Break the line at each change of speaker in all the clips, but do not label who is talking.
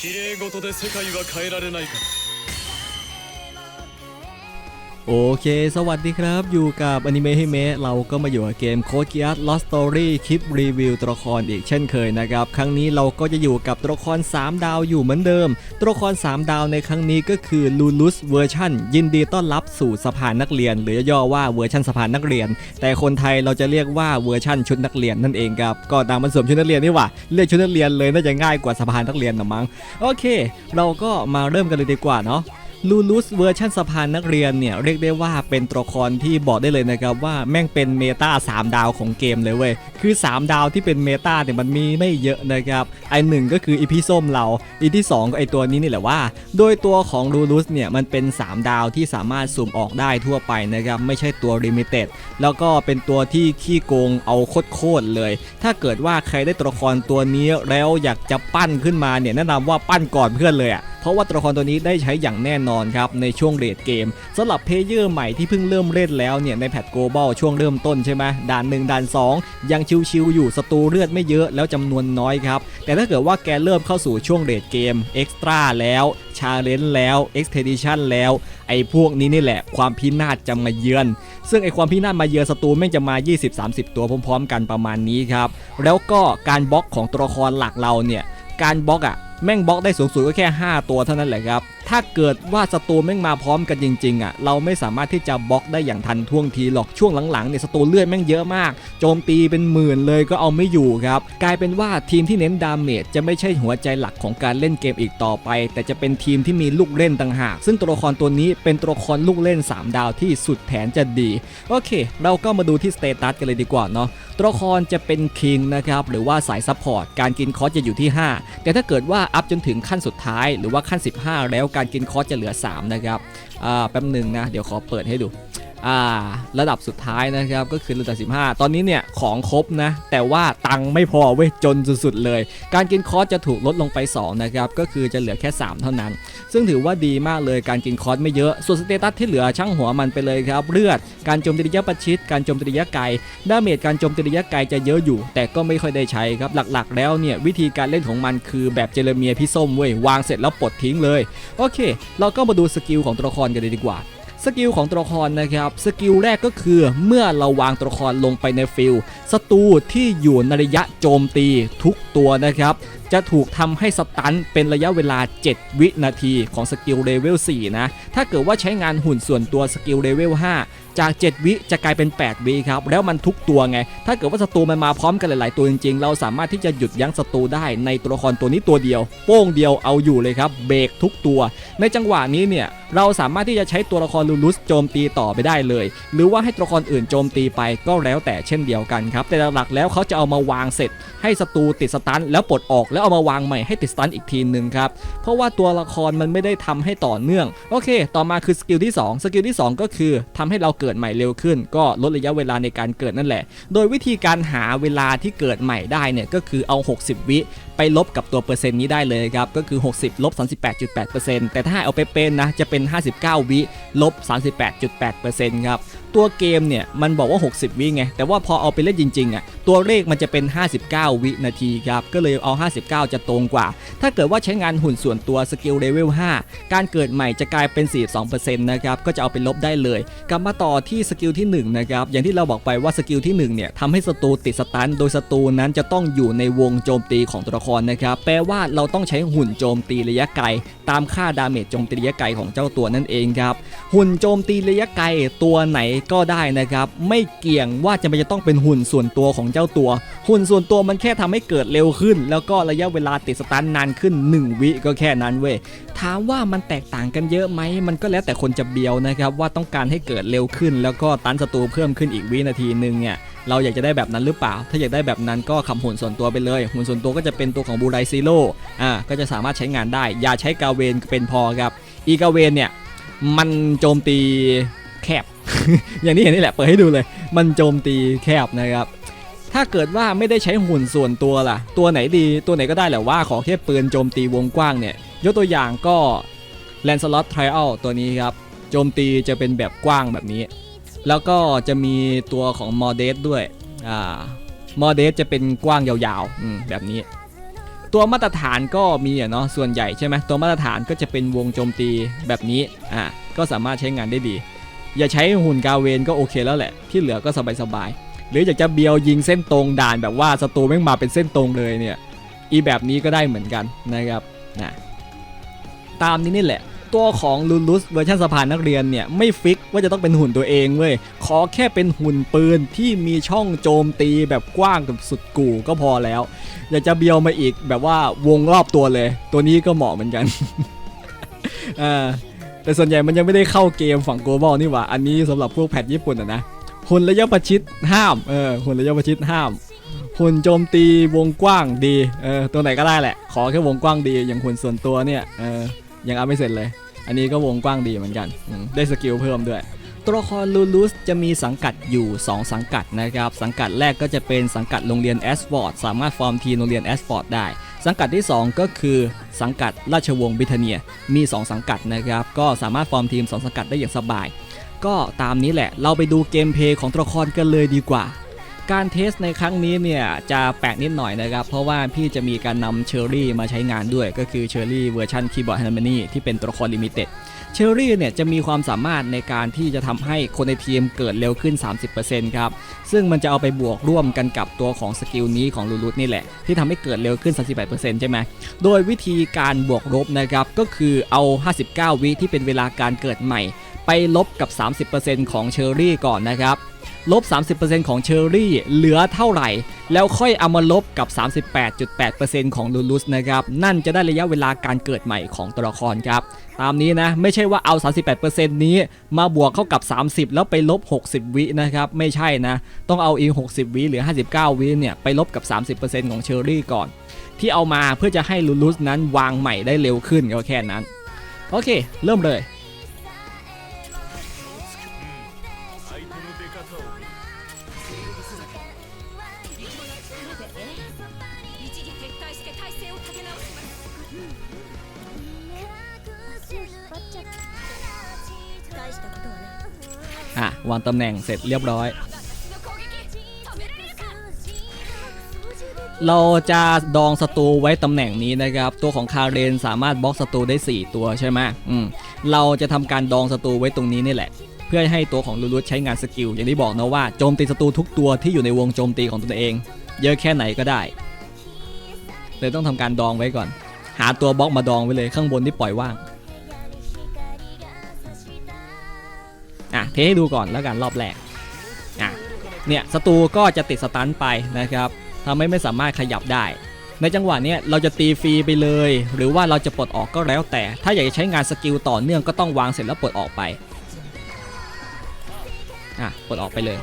綺麗事で世界は変えられないか。ら
โอเค สวัสดีครับ อยู่กับอนิเมะฮิเมะเราก็มาอยู่กับเกมโคเกียร์ Lost Story คลิปรีวิวตัวละครอีกเช่นเคยนะครับ ครั้งนี้เราก็จะอยู่กับตัวละคร 3 ดาวอยู่เหมือนเดิม ตัวละคร 3 ดาวในครั้งนี้ก็คือลูลุสเวอร์ชันยินดีต้อนรับสู่สภานนักเรียน หรือย่อว่าเวอร์ชันสภานนักเรียน แต่คนไทยเราจะเรียกว่าเวอร์ชันชุดนักเรียนนั่นเองครับก็ตามมันสวมชุดนักเรียนนี่หว่าเรียกชุดนักเรียนเลยน่าจะง่ายกว่าสภานักเรียนนะมั้งโอเค เราก็มาเริ่มกันเลยดีกว่าเนาะ ลูลุสเวอร์ชันสะพานนักเรียนเนี่ยเรียกได้ว่าเป็นตัวละครที่บอกได้เลยนะครับว่าแม่งเป็นเมตา3 ดาวของเกมเลยเว้ย คือ 3 ดาวที่เป็นเมตาเนี่ยมันมีไม่เยอะนะครับ ไอหนึ่งก็คืออีพีส้มเรา อีที่2ก็ไอตัวนี้นี่แหละว่า โดยตัวของลูลุสเนี่ยมันเป็น 3 ดาวที่สามารถสุ่มออกได้ทั่วไปนะครับไม่ใช่ตัวลิมิเต็ดแล้วก็เป็นตัวที่ขี้โกงเอาโคตรเลย ถ้าเกิดว่าใครได้ตัวละครตัวนี้แล้วอยากจะปั้นขึ้นมาเนี่ยแนะนำว่าปั้นก่อนเพื่อนเลยอะเพราะว่าตัวละครตัวนี้ได้ใช้อย่างแน่นอนครับในช่วงเรดเกมสำหรับเพลเยอร์ใหม่ที่เพิ่งเริ่มเล่นแล้วเนี่ยในแพทโกลบอลช่วงเริ่มต้นใช่ไหมด่าน 1 ด่าน 2 ยังชิวๆอยู่ศัตรูเลือดไม่เยอะแล้วจำนวนน้อยครับ แต่ถ้าเกิดว่าแกเริ่มเข้าสู่ช่วงเรดเกมเอ็กซ์ตร้าแล้วชาเลนจ์แล้วเอ็กซ์เทดิชันแล้วไอ้พวกนี้นี่แหละความพินาศจะมาเยือน ซึ่งไอ้ความพินาศมาเยือนศัตรูแม่งจะมา 20-30 ตัวพร้อม ๆ กันประมาณนี้ครับ แล้วก็การบล็อกของตัวละครหลักเราเนี่ยการบล็อกอะแม่งบล็อกได้สูงสุดก็แค่ 5 ตัวเท่านั้นแหละครับ ถ้าเกิดว่าศัตรูแม่งมาพร้อมกันจริงๆอะเราไม่สามารถที่จะบล็อกได้อย่างทันท่วงทีหรอกช่วงหลังๆเนี่ยศัตรูเลือดแม่งเยอะมาก โจมตีเป็นหมื่นเลยก็เอาไม่อยู่ครับกลายเป็นว่าทีมที่เน้นดาเมจจะไม่ใช่หัวใจหลักของการเล่นเกมอีกต่อไป แต่จะเป็นทีมที่มีลูกเล่นต่างหาก ซึ่งตัวละครตัวนี้เป็นตัวละครลูกเล่น 3 ดาวที่สุดแผนจะดีโอเค เราก็มาดูที่สเตตัสกันเลยดีกว่าเนาะตัวละครจะเป็นคิงนะครับหรือว่าสายซัพพอร์ตการกินคอสจะอยู่ที่ 5 แต่ถ้าเกิดว่าอัพจนถึงขั้นสุดท้ายหรือว่าขั้น 15 แล้วการกินคอสจะเหลือ 3 นะครับอ่าแป๊บหนึ่งนะ เดี๋ยวขอเปิดให้ดู ระดับสุดท้ายนะครับก็คือระดับ 15 ตอนนี้เนี่ยของครบนะ แต่ว่าตังไม่พอเว้ยจนสุดๆเลย การกินคอสจะถูกลดลงไป 2 นะครับ ก็คือจะเหลือแค่ 3 เท่านั้น ซึ่งถือว่าดีมากเลยการกินคอสไม่เยอะ ส่วนสเตตัสที่เหลือช่างหัวมันไปเลยครับ เลือด การโจมตีระยะประชิด การโจมตีระยะไกลดาเมจการโจมตีระยะไกลจะเยอะอยู่ แต่ก็ไม่ค่อยได้ใช้ครับหลักๆ แล้วเนี่ยวิธีการเล่นของมันคือแบบเจเรเมียพี่ส้มเว้ยวางเสร็จแล้วปลดทิ้งเลยโอเค เราก็มาดูสกิลของตัวละครกันเลยดีกว่า สกิลของตัวละครนะครับ สกิลแรกก็คือเมื่อเราวางตัวละครลงไปในฟิลด์ศัตรูที่อยู่ในระยะโจมตีทุกตัวนะครับ จะถูกทำให้สตันเป็นระยะเวลา 7 วินาทีของสกิลเลเวล4นะ ถ้าเกิดว่าใช้งานหุ่นส่วนตัวสกิลเลเวล5จาก 7 วิจะกลายเป็น 8 วิครับ แล้วมันทุกตัวไง ถ้าเกิดว่าศัตรูมันมาพร้อมกันหลาย ๆ ตัวจริง ๆ เราสามารถที่จะหยุดยั้งศัตรูได้ในตัวละครตัวนี้ตัวเดียว โป้งเดียวเอาอยู่เลยครับ เบรกทุกตัว ในจังหวะนี้เนี่ยเราสามารถที่จะใช้ตัวละครลูลุสโจมตีต่อไปได้เลย หรือว่าให้ตัวละครอื่นโจมตีไปก็แล้วแต่เช่นเดียวกันครับ แต่หลักๆแล้วเขาจะเอามาวางเสร็จ ให้ศัตรูติดสตันแล้วปลดออกแล้วเอามาวางใหม่ให้ติดสตันอีกทีหนึ่งครับ เพราะว่าตัวละครมันไม่ได้ทำให้ต่อเนื่อง โอเค ต่อมาคือสกิลที่ 2 สกิลที่ 2 ก็คือทำให้เราเกิดใหม่เร็วขึ้น ก็ลดระยะเวลาในการเกิดนั่นแหละ โดยวิธีการหาเวลาที่เกิดใหม่ได้เนี่ยก็คือเอา 60 วิไปลบกับตัวเปอร์เซ็นต์นี้ได้เลยครับก็คือ 60ลบ38.8%แต่ถ้าเอาไปเป็นนะจะเป็นป็น 59 วิลบ 38.8%ครับ ตัวเกมเนี่ยมันบอกว่า 60 วิไง แต่ว่าพอเอาไปเล่นจริงๆอะตัวเลขมันจะเป็น 59 วินาทีครับ ก็เลยเอา 59 จะตรงกว่า ถ้าเกิดว่าใช้งานหุ่นส่วนตัวสกิลเลเวล 5 การเกิดใหม่จะกลายเป็น 42%นะครับ ก็จะเอาไปลบได้เลย กลับมาต่อที่สกิลที่ 1 นะครับ อย่างที่เราบอกไปว่าสกิลที่ 1 เนี่ยทำให้ศัตรูติดสตัน โดยศัตรูนั้นจะต้องอยู่ในวงโจมตีของตัวละครนะครับ แปลว่าเราต้องใช้หุ่นโจมตีระยะไกล ตามค่าดาเมจโจมตีระยะไกลของเจ้าตัวนั่นเองครับ หุ่นโจมตีระยะไกลตัวไหนก็ได้นะครับ ไม่เกี่ยงว่าจะไม่จะต้องเป็นหุ่นส่วนตัวของเจ้าตัว หุ่นส่วนตัวมันแค่ทำให้เกิดเร็วขึ้น แล้วก็ระยะเวลาติดสตันนานขึ้น 1 วิก็แค่นั้นเว้ยถามว่ามันแตกต่างกันเยอะไหมมันก็แล้วแต่คนจะเบียวนะครับว่าต้องการให้เกิดเร็วขึ้น แล้วก็ตันศัตรูเพิ่มขึ้นอีกวินาทีหนึ่งเนี่ยเราอยากจะได้แบบนั้นหรือเปล่า ถ้าอยากได้แบบนั้นก็คำหุ่นส่วนตัวไปเลย หุ่นส่วนตัวก็จะเป็นตัวของบูไรซิโร่อ่าก็จะสามารถใช้งานได้ อย่าใช้กาเวนเป็นพอครับ อีกาเวนเนี่ยมันโจมตี อย่างนี้เห็นนี่แหละเปิดให้ดูเลย มันโจมตีแคบนะครับ ถ้าเกิดว่าไม่ได้ใช้หุ่นส่วนตัวล่ะ ตัวไหนดีตัวไหนก็ได้แหละว่าขอแค่ปืนโจมตีวงกว้างเนี่ย ยกตัวอย่างก็ l a n c e l o t Trial ตัวนี้ครับ โจมตีจะเป็นแบบกว้างแบบนี้ แล้วก็จะมีตัวของ m o d e s ด้วยอ่า m o d e s จะเป็นกว้างยาวๆแบบนี้ตัวมาตรฐานก็มีอะเนาะส่วนใหญ่ใช่ไหมตัวมาตรฐานก็จะเป็นวงโจมตีแบบนี้อะก็สามารถใช้งานได้ดี อย่าใช้หุ่นกาเวนก็โอเคแล้วแหละ ที่เหลือก็สบายๆ หรืออยากจะเบียวยิงเส้นตรงด่านแบบว่าศัตรูแม่งมาเป็นเส้นตรงเลยเนี่ย อีแบบนี้ก็ได้เหมือนกันนะครับนะตามนี้นี่แหละ ตัวของลูลุสเวอร์ชันสะพานนักเรียนเนี่ย ไม่ฟิกว่าจะต้องเป็นหุ่นตัวเองเว้ย ขอแค่เป็นหุ่นปืนที่มีช่องโจมตีแบบกว้างกับสุดกู่ก็พอแล้ว อยากจะเบียวมาอีกแบบว่าวงรอบตัวเลย ตัวนี้ก็เหมาะเหมือนกันอ่า แต่ส่วนใหญ่มันยังไม่ได้เข้าเกมฝั่งโกลบอลนี่หว่า อันนี้สำหรับพวกแพทญี่ปุ่นอะนะหุ่นระยะประชิดห้ามเออหุ่นระยะประชิดห้ามหุ่นโจมตีวงกว้างดีเออตัวไหนก็ได้แหละ ขอแค่วงกว้างดีอย่างหุ่นส่วนตัวเนี่ยเออยังเอาไม่เสร็จเลย อันนี้ก็วงกว้างดีเหมือนกัน ได้สกิลเพิ่มด้วยตัวละครลูลูสจะมีสังกัดอยู่ 2 สังกัดนะครับ สังกัดแรกก็จะเป็นสังกัดโรงเรียนแอสฟอร์ดสามารถฟอร์มทีมโรงเรียนแอสฟอร์ดได้ สังกัดที่ 2 ก็คือสังกัดราชวงศ์บริเทเนียมี 2 สังกัดนะครับ ก็สามารถฟอร์มทีม 2 สังกัดได้อย่างสบาย ก็ตามนี้แหละ เราไปดูเกมเพย์ของตัวละครกันเลยดีกว่า การเทสในครั้งนี้เนี่ยจะแปลกนิดหน่อยนะครับ เพราะว่าพี่จะมีการนำเชอรี่มาใช้งานด้วย ก็คือเชอรี่เวอร์ชันคีย์บอร์ดฮาร์มนี่ที่เป็นตัวละครลิมิเต็ด เชอรี่เนี่ยจะมีความสามารถในการที่จะทำให้คนในทีมเกิดเร็วขึ้น 30%ครับ ซึ่งมันจะเอาไปบวกร่วมกันกับตัวของสกิลนี้ของลูรุตนี่แหละ ที่ทำให้เกิดเร็วขึ้น 38%ใช่ไหม โดยวิธีการบวกลบนะครับ ก็คือเอา 59 วิที่เป็นเวลาการเกิดใหม่ ไปลบกับ 30%ของเชอรี่ก่อนนะครับ ลบ 30%ของเชอร์รี่เหลือเท่าไหร่ แล้วค่อยเอามาลบกับ 38.8%ของลูลุสนะครับ นั่นจะได้ระยะเวลาการเกิดใหม่ของตัวละครครับ ตามนี้นะ ไม่ใช่ว่าเอา 38%นี้มาบวกเข้ากับ 30 แล้วไปลบ 60 วินะครับ ไม่ใช่นะ ต้องเอาอีก 60 วิหรือ 59 วิเนี่ยไปลบกับ 30%ของเชอรี่ก่อน ที่เอามาเพื่อจะให้ลูลุสนั้นวางใหม่ได้เร็วขึ้นก็แค่นั้น โอเค เริ่มเลย่ะวางตำแหน่งเสร็จเรียบร้อย เราจะดองศัตรูไว้ตำแหน่งนี้นะครับ ตัวของคาเรนสามารถบล็อกศัตรูได้ 4 ตัวใช่ไหมอืมเราจะทำการดองศัตรูไว้ตรงนี้นี่แหละเพื่อให้ตัวของลูลูใช้งานสกิล อย่างที่บอกนะว่าโจมตีศัตรูทุกตัวที่อยู่ในวงโจมตีของตนเอง เยอะแค่ไหนก็ได้เลยต้องทำการดองไว้ก่อน หาตัวบล็อกมาดองไว้เลยข้างบนที่ปล่อยว่าง ทให้ดูก่อนแล้วกันรอบแรกอะเนี่ยศัตรูก็จะติดสตันไปนะครับทำให้ไม่สามารถขยับได้ ในจังหวะเนี้ยเราจะตีฟรีไปเลย หรือว่าเราจะปลดออกก็แล้วแต่ ถ้าอยากจะใช้งานสกิลต่อเนื่องก็ต้องวางเสร็จแล้วปลดออกไปอะปลดออกไปเลย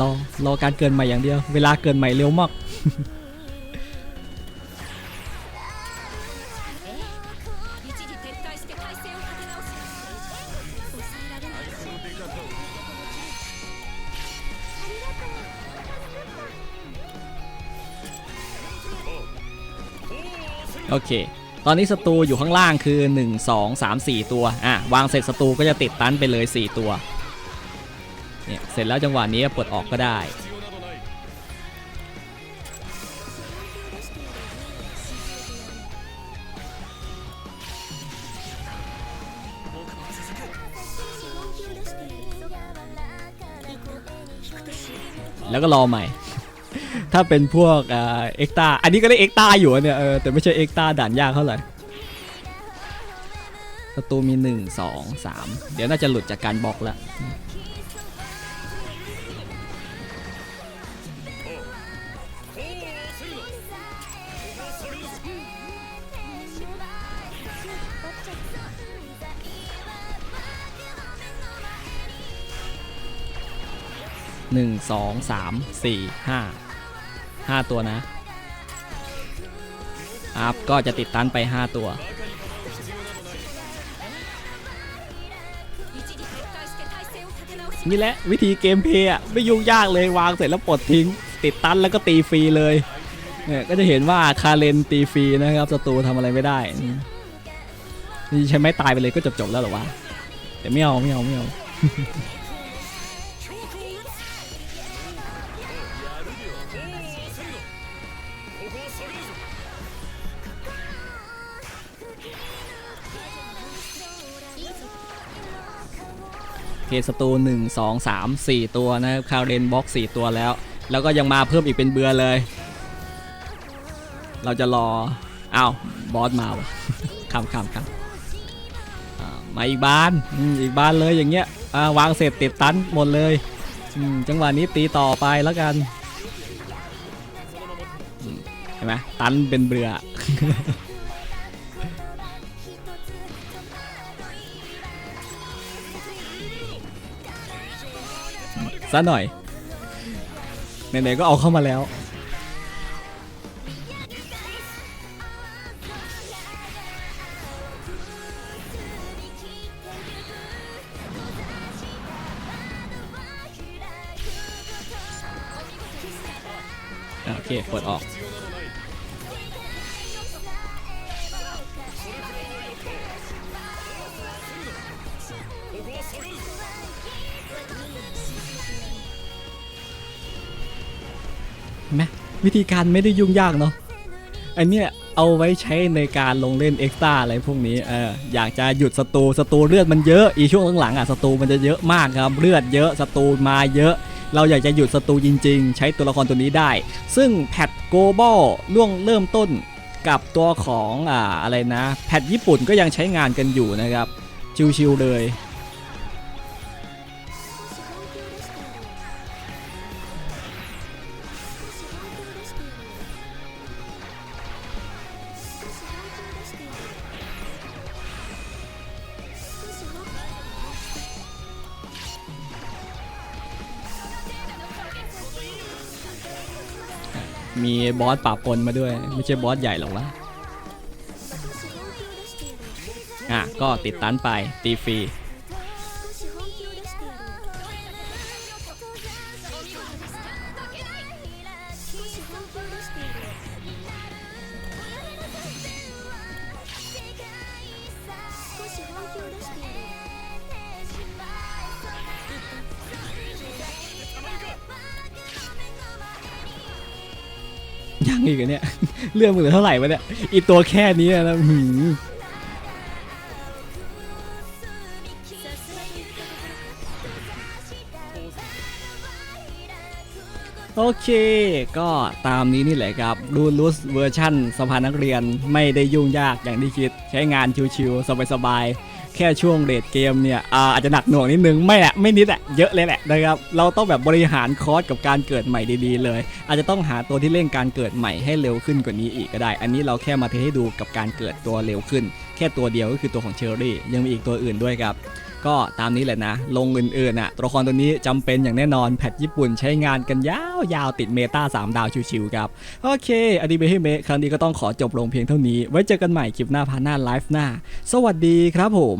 รอรอการเกินใหม่อย่างเดียว เวลาเกินใหม่เร็วมากโอเค ตอนนี้ศัตรูอยู่ข้างล่างคือ 1 2 3 4 ตัว อะ วางเสร็จศัตรูก็จะติดตันไปเลย 4 ตัว เนี่ยเสร็จแล้วจังหวะนี้ปลดออกก็ได้ แล้วก็รอใหม่ ถ้าเป็นพวกเอ็กตาอันนี้ก็เรียกเอ็กตาอยู่เนี่ยเออแต่ไม่ใช่เอ็กตาด่านยากเท่าไหร่ประตูมี 1 2 3 เดี๋ยวน่าจะหลุดจากการบล็อกแล้ว 1 2 3 4 5 5 ตัวนะอัพก็จะติดตันไป 5 ตัว นี่แหละวิธีเกมเพย์อะไม่ยุ่งยากเลยวางเสร็จแล้วปลดทิ้ง ติดตันแล้วก็ตีฟรีเลยเนี่ยก็จะเห็นว่าคาเลนตีฟรีนะครับศัตรูทำอะไรไม่ได้นี่ใช้ไม้ตายไปเลยก็จบจบแล้วหรอวะแต่ไม่เอาไม่เอาไม่เอา เคสตูหนึ่งสองสามสี่ตัวนะครับคาเรนบ็อกสี่ตัวแล้ว แล้วก็ยังมาเพิ่มอีกเป็นเบือเลย เราจะรออ้าวบอสมาวะคำคำคำมาอีกบ้านอ,อีกบ้านเลยอย่างเงี้ยาวางเสร็จติดตันหมดเลยจังหวะนี้ตีต่อไปแล้วกันเห็นไหมตันเป็นเบือ ซะหน่อยไหนๆก็เอาเข้ามาแล้วโอเคเปิดออก ไหมวิธีการไม่ได้ยุ่งยากเนาะอันเนี้ยเอาไว้ใช้ในการลงเล่นเอ็กซ์ต้าอะไรพวกนี้เอออยากจะหยุดศัตรูศัตรูเลือดมันเยอะอีช่วงหลังๆอะศัตรูมันจะเยอะมากครับเลือดเยอะศัตรูมาเยอะ เราอยากจะหยุดศัตรูจริง ๆ ใช้ตัวละครตัวนี้ได้ ซึ่งแพทโกลบอลล่วงเริ่มต้นกับตัวของอ่าอะไรนะ แพทญี่ปุ่นก็ยังใช้งานกันอยู่นะครับ ชิวๆเลย มีบอสปราบปนมาด้วย ไม่ใช่บอสใหญ่หรอกวะอะ ก็ติดตันไป ตีฟรี ยังอีกเหรอเนี่ย เรื่องมึงเหลือเท่าไหร่วะเนี่ย อีตัวแค่นี้นะหืมโอเค ก็ตามนี้นี่แหละครับรูลูสเวอร์ชั่นสภานักเรียนไม่ได้ยุ่งยากอย่างที่คิด ใช้งานชิวๆสบายๆ แค่ช่วงเรดเกมเนี่ยอาอาจจะหนักหน่วงนิดนึงไม่แหละไม่นิดแหละเยอะเลยแหละนะครับเราต้องแบบบริหารคอร์สกับการเกิดใหม่ดีๆเลย อาจจะต้องหาตัวที่เร่งการเกิดใหม่ให้เร็วขึ้นกว่านี้อีกก็ได้ อันนี้เราแค่มาเทให้ดูกับการเกิดตัวเร็วขึ้น แค่ตัวเดียวก็คือตัวของเชอรี่ยังมีอีกตัวอื่นด้วยครับ ก็ตามนี้แหละนะ ลงอื่นๆอะตัวละครตัวนี้จำเป็นอย่างแน่นอนแพทญี่ปุ่นใช้งานกันยาวยาวติดเมตา3 ดาวชิวๆครับ โอเคอดีเบห้เมะครั้งนี้ก็ต้องขอจบลงเพียงเท่านี้ ไว้เจอกันใหม่คลิปหน้าพาน้าไลฟ์หน้า สวัสดีครับผม